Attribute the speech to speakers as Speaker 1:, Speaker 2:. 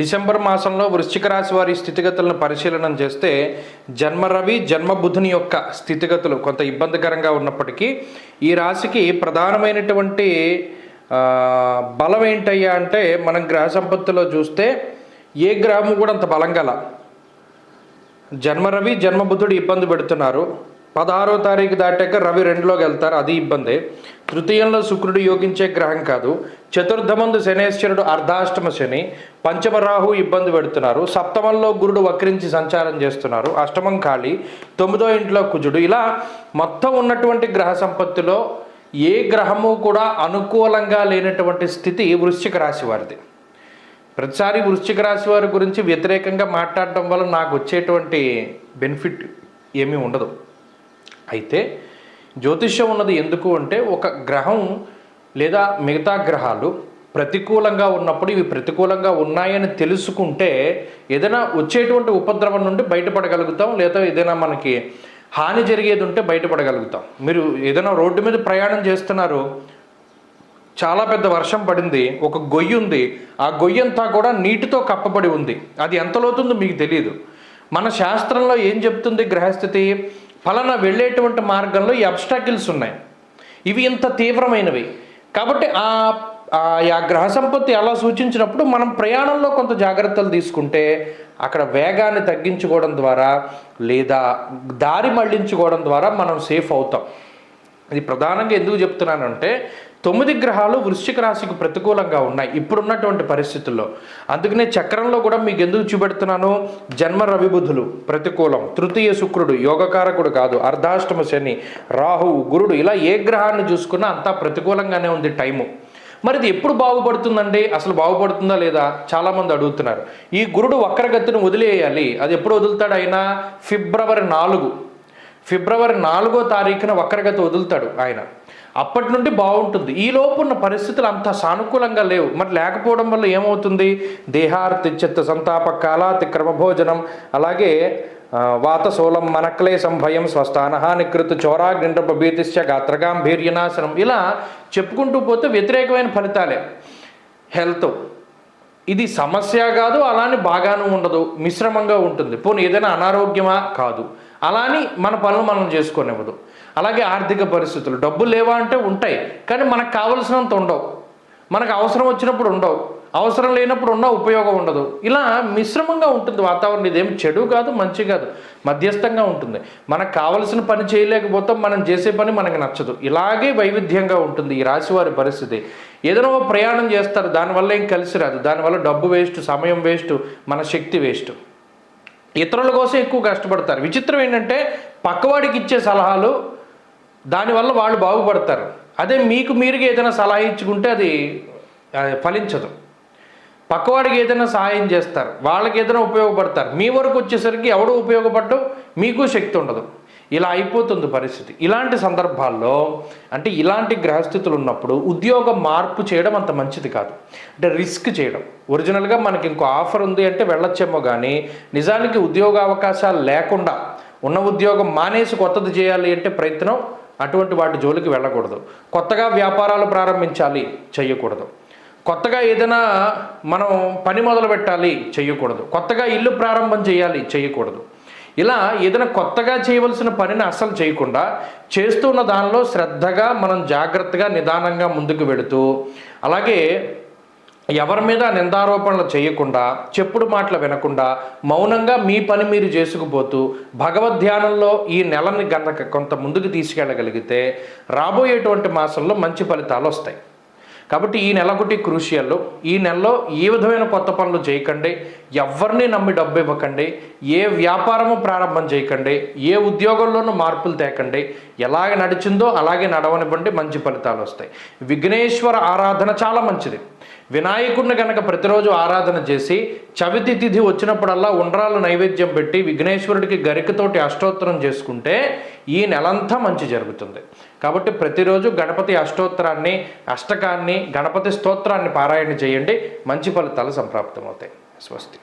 Speaker 1: December మాసంలో వృశ్చిక రాశి వారి స్థితిగతులను పరిశీలన చేస్తే జన్మరవి జన్మబుధుని యొక్క స్థితిగతులు కొంత ఇబ్బందికరంగా ఉన్నప్పటికీ ఈ రాశికి ప్రధానమైనటువంటి బలం ఏంటయ్యా అంటే మనం గ్రహ సంపత్తిలో చూస్తే ఏ గ్రహము కూడా అంత బలం గల జన్మరవి జన్మబుధుడు జన్మ ఇబ్బంది పెడుతున్నారు. పదహారో తారీఖు దాటాక రవి రెండులోకి వెళ్తారు. అది ఇబ్బంది. తృతీయంలో శుక్రుడు యోగించే గ్రహం కాదు. చతుర్థమందు శనేశ్వరుడు అర్ధాష్టమ శని. పంచమ రాహు ఇబ్బంది పెడుతున్నారు. సప్తమంలో గురుడు వక్రించి సంచారం చేస్తున్నారు. అష్టమం ఖాళీ. తొమ్మిదో ఇంట్లో కుజుడు. ఇలా మొత్తం ఉన్నటువంటి గ్రహ సంపత్తిలో ఏ గ్రహము కూడా అనుకూలంగా లేనటువంటి స్థితి వృశ్చిక రాశి వారిది. ప్రతిసారి వృశ్చిక రాశి వారి గురించి వ్యతిరేకంగా మాట్లాడటం వల్ల నాకు వచ్చేటువంటి బెనిఫిట్ ఏమీ ఉండదు. అయితే జ్యోతిష్యం ఉన్నది ఎందుకు అంటే ఒక గ్రహం లేదా మిగతా గ్రహాలు ప్రతికూలంగా ఉన్నప్పుడు ఇవి ప్రతికూలంగా ఉన్నాయని తెలుసుకుంటే ఏదైనా వచ్చేటువంటి ఉపద్రవం నుండి బయటపడగలుగుతాం లేదా ఏదైనా మనకి హాని జరిగేది ఉంటే బయటపడగలుగుతాం. మీరు ఏదైనా రోడ్డు మీద ప్రయాణం చేస్తున్నారు చాలా పెద్ద వర్షం పడింది ఒక గొయ్యి ఉంది ఆ గొయ్యి అంతా కూడా నీటితో కప్పబడి ఉంది. అది ఎంత లోతుందో మీకు తెలియదు మన శాస్త్రంలో ఏం చెప్తుంది గ్రహస్థితి? ఫలానా వెళ్ళేటువంటి మార్గంలో ఈ అబ్స్టాకిల్స్ ఉన్నాయి. ఇవి ఇంత తీవ్రమైనవి. కాబట్టి ఆ ఆ గ్రహ సంపత్తి అలా సూచించినప్పుడు మనం ప్రయాణంలో కొంత జాగ్రత్తలు తీసుకుంటే అక్కడ వేగాన్ని తగ్గించుకోవడం ద్వారా లేదా దారి మళ్ళించుకోవడం ద్వారా మనం సేఫ్ అవుతాం. ఇది ప్రధానంగా ఎందుకు చెప్తున్నానంటే తొమ్మిది గ్రహాలు వృశ్చిక రాశికి ప్రతికూలంగా ఉన్నాయి ఇప్పుడున్నటువంటి పరిస్థితుల్లో. అందుకనే చక్రంలో కూడా మీకు ఎందుకు చూపెడుతున్నాను? జన్మ రవిబుధులు ప్రతికూలం. తృతీయ శుక్రుడు యోగకారకుడు కాదు. అర్ధాష్టమ శని రాహువు గురుడు ఇలా ఏ గ్రహాన్ని చూసుకున్నా అంతా ప్రతికూలంగానే ఉంది టైము. మరి ఇది ఎప్పుడు బాగుపడుతుందండి? అసలు బాగుపడుతుందా లేదా? చాలామంది అడుగుతున్నారు. ఈ గురుడు వక్రగతిని వదిలేయాలి. అది ఎప్పుడు వదులుతాడు అయినా ఫిబ్రవరి నాలుగు. ఫిబ్రవరి నాలుగో తారీఖున వక్రగతి వదులుతాడు ఆయన. అప్పటి నుండి బాగుంటుంది. ఈ లోపు ఉన్న పరిస్థితులు అంత సానుకూలంగా లేవు. మరి లేకపోవడం వల్ల ఏమవుతుంది? దేహార్తి చిత్త సంతాప కాలాతి క్రమభోజనం. అలాగే వాత సోలం మనక్లేశం భయం స్వస్థానహానికృత చోరాగ్నిండ్రప భీతిశ్చ గాత్రగాంభీర్యనాశనం. ఇలా చెప్పుకుంటూ పోతే వ్యతిరేకమైన ఫలితాలే. హెల్త్. ఇది సమస్య కాదు అలానే బాగాను ఉండదు. మిశ్రమంగా ఉంటుంది. పోనీ ఏదైనా అనారోగ్యమా? కాదు. అలాని మన పనులు మనం చేసుకోనివ్వదు. అలాగే ఆర్థిక పరిస్థితులు. డబ్బులు లేవా అంటే ఉంటాయి కానీ మనకు కావలసినంత ఉండవు. మనకు అవసరం వచ్చినప్పుడు ఉండవు అవసరం లేనప్పుడు ఉన్న ఉపయోగం ఉండదు. ఇలా మిశ్రమంగా ఉంటుంది వాతావరణం. ఇదేం చెడు కాదు మంచి కాదు మధ్యస్థంగా ఉంటుంది. మనకు కావలసిన పని చేయలేకపోతే మనం చేసే పని మనకు నచ్చదు. ఇలాగే వైవిధ్యంగా ఉంటుంది ఈ రాశివారి పరిస్థితి. ఏదైనా ఒక ప్రయాణం చేస్తారు దానివల్ల ఏం కలిసి రాదు. దానివల్ల డబ్బు వేస్ట్ సమయం వేస్ట్ మన శక్తి వేస్ట్. ఇతరుల కోసం ఎక్కువ కష్టపడతారు. విచిత్రం ఏంటంటే పక్కవాడికి ఇచ్చే సలహాలు దానివల్ల వాళ్ళు బాగుపడతారు. అదే మీకు మీరుగా ఏదైనా సలహా ఇచ్చుకుంటే అది ఫలించదు. పక్కవాడికి ఏదైనా సహాయం చేస్తారు. వాళ్ళకి ఏదైనా ఉపయోగపడతారు. మీ వరకు వచ్చేసరికి ఎవడు ఉపయోగపడడం మీకు శక్తి ఉండదు. ఇలా అయిపోతుంది పరిస్థితి. ఇలాంటి సందర్భాల్లో అంటే ఇలాంటి గ్రహస్థితులు ఉన్నప్పుడు ఉద్యోగం మార్పు చేయడం అంత మంచిది కాదు. అంటే రిస్క్ చేయడం. ఒరిజినల్గా మనకి ఇంకో ఆఫర్ ఉంది అంటే వెళ్ళొచ్చేమో కానీ నిజానికి ఉద్యోగ అవకాశాలు లేకుండా ఉన్న ఉద్యోగం మానేసి కొత్తది చేయాలి అంటే ప్రయత్నం అటువంటి వాటి జోలికి వెళ్ళకూడదు. కొత్తగా వ్యాపారాలు ప్రారంభించాలి చేయకూడదు కొత్తగా ఏదైనా మనం పని మొదలు పెట్టాలి చేయకూడదు కొత్తగా ఇల్లు ప్రారంభం చేయాలి చేయకూడదు ఇలా ఏదైనా కొత్తగా చేయవలసిన పనిని అస్సలు చేయకుండా చేస్తున్న దానిలో శ్రద్ధగా మనం జాగ్రత్తగా నిదానంగా ముందుకు వెళుతూ అలాగే ఎవరి మీద నిందారోపణలు చేయకుండా చెప్పుడు మాటలు వినకుండా మౌనంగా మీ పని మీరు చేసుకుపోతూ భగవద్ ధ్యానంలో ఈ నెలని గనక కొంత ముందుకు తీసుకెళ్ళగలిగితే రాబోయేటువంటి మాసంలో మంచి ఫలితాలు వస్తాయి. కాబట్టి ఈ నెలకొటి క్రూషియల్లో ఈ నెలలో ఏ విధమైన కొత్త పనులు చేయకండి ఎవరిని నమ్మి డబ్బు ఇవ్వకండి ఏ వ్యాపారము ప్రారంభం చేయకండి ఏ ఉద్యోగంలోనూ మార్పులు తేకండి ఎలాగ నడిచిందో అలాగే నడవనివ్వండి మంచి ఫలితాలు వస్తాయి. విఘ్నేశ్వర ఆరాధన చాలా మంచిది. వినాయకుడిని కనుక ప్రతిరోజు ఆరాధన చేసి చవితి తిథి వచ్చినప్పుడల్లా ఉండ్రాలు నైవేద్యం పెట్టి విఘ్నేశ్వరుడికి గరికతోటి అష్టోత్తరం చేసుకుంటే ఈ నెలంతా మంచి జరుగుతుంది. కాబట్టి ప్రతిరోజు గణపతి అష్టోత్తరాన్ని అష్టకాన్ని గణపతి స్తోత్రాన్ని పారాయణ చేయండి. మంచి ఫలితాలు సంప్రాప్తమవుతాయి. స్వస్తి.